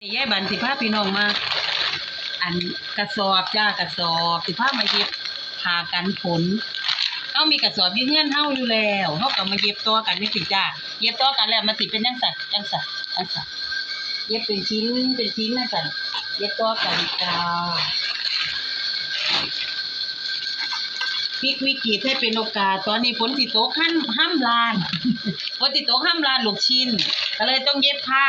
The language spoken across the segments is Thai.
ยายบันสิพาพี่น้องมา อันกระสอบจ้ากระสอบสิพามาเย็บผ้ากันฝนเฮามีกระสอบยู่เฮือนเฮาอยู่แล้วเฮาก็มาเย็บต่อกันนี่สิจ้าเย็บต่อกันแล้วมันสิเป็นจังซั่นจังซั่นจังซั่นเย็บเป็นชิ้นเป็นชิ้นจังซั่นเย็บต่อกันจ้าพลิกวิกฤตให้เป็นโอกาสตอนนี้ฝนสิตกห้ามห้ามลานฝนสิตกห้ามลานลูกชิ้นก็เลยต้องเย็บผ้า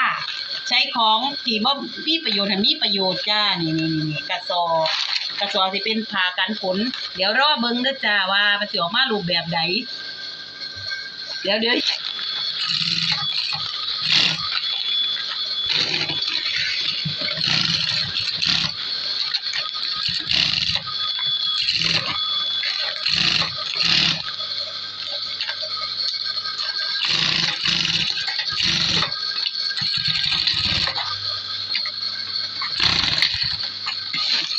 ใช้ของที่บ่มีประโยชน์ให้มีประโยชน์จ้านี่นี่นี่กระสอบกระสอบที่เป็นผ่ากันฝนเดี๋ยวรอเบิ้งเด้อจ้าว่ามันสิออกมารูปแบบใดเดี๋ยวเดี๋ยว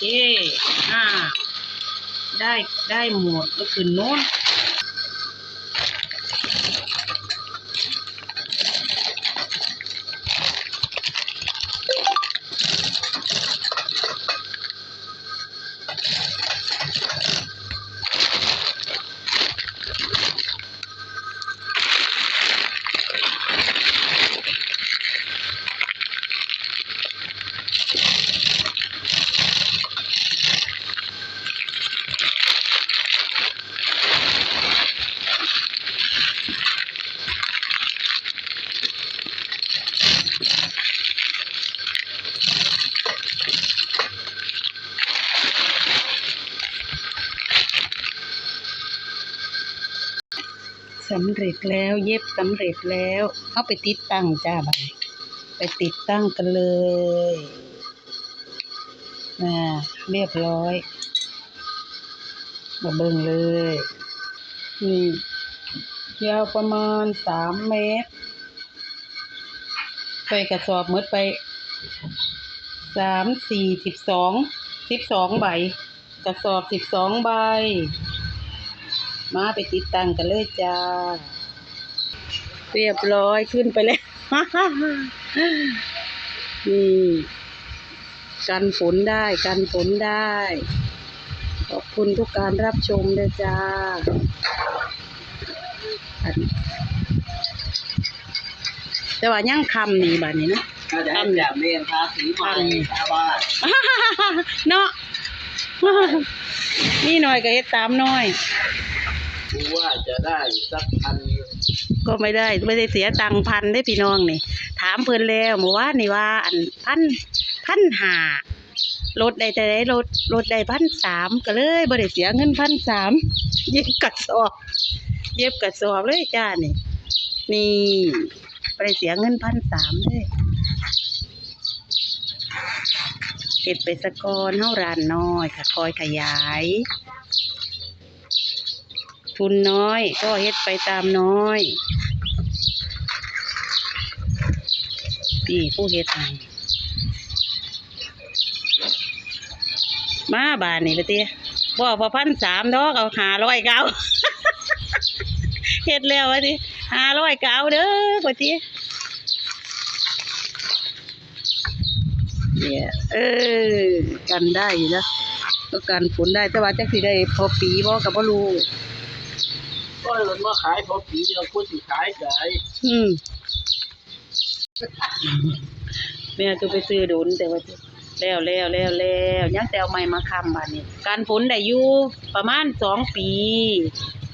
เคอ่าได้ได้หมดก็คือโน้น สำเร็จแล้วเย็บสำเร็จแล้วเอาไปติดตั้งจ้าบไปติดตั้งกันเลยอ่าเรียบร้อย มาเบิ่งเลยนี่ยาวประมาณสามเมตร ไปกระสอบหมดไปสามสี่สิบสองสิบสองใบ กระสอบสิบสองใบ มาไปติดตั้งกันเลยจ้า เรียบร้อยขึ้นไปแล้วนี่กันฝนได้กันฝนได้ ขอบคุณทุกการรับชมเลยจ้า แต่ว่ายังคำนี่บัดนี้นะถ้าจะให้แบบเรียนภาษีใหม่ชาวบ้านเนาะ นี่หน่อยก็เฮ็ดตามหน่อย ดูว่าจะได้สักพันก็ไม่ได้ไม่ได้เสียตังค์พันได้พี่น้องนี่ ถามเพิ่นแล้วเมื่อวานนี่ว่า อันพันพันหารถได้แต่ได้รถรถได้พันสามก็เลยบ่ได้เสียเงินพันสามเย็บกระสอบ เย็บกระสอบเลยจ้านี่ นี่บ่ ได้เสียเงินพันสามเลยเก็บไปสะกอนเฮาร้านน้อยค่ะคอยขยาย ทุนน้อยก็เฮ็ดไปตามน้อยพี่ผู้เฮ็ดให้มาบานนี่ละเตี้ยบ่พอพันสามดอกเอาหาร้อยเก้า เฮ็ดแล้ววะติหาร้อยเก้าเด้อปะเตี้ยเนี่ยเออ กันได้อยู่นะก็กันฝนได้แต่ว่าจักสิได้พอปีบ่ก็บ่รู้ก็เลยมาขายพอปีเดียวพูดสิขายขายอืมแม่ตัวไปซื้อดุนแต่ว่าแล้วแล้วแล้วแล้วยังแต่เอาไม้มาค้ำบาดนี้การฝนได้อยู่ประมาณสองปี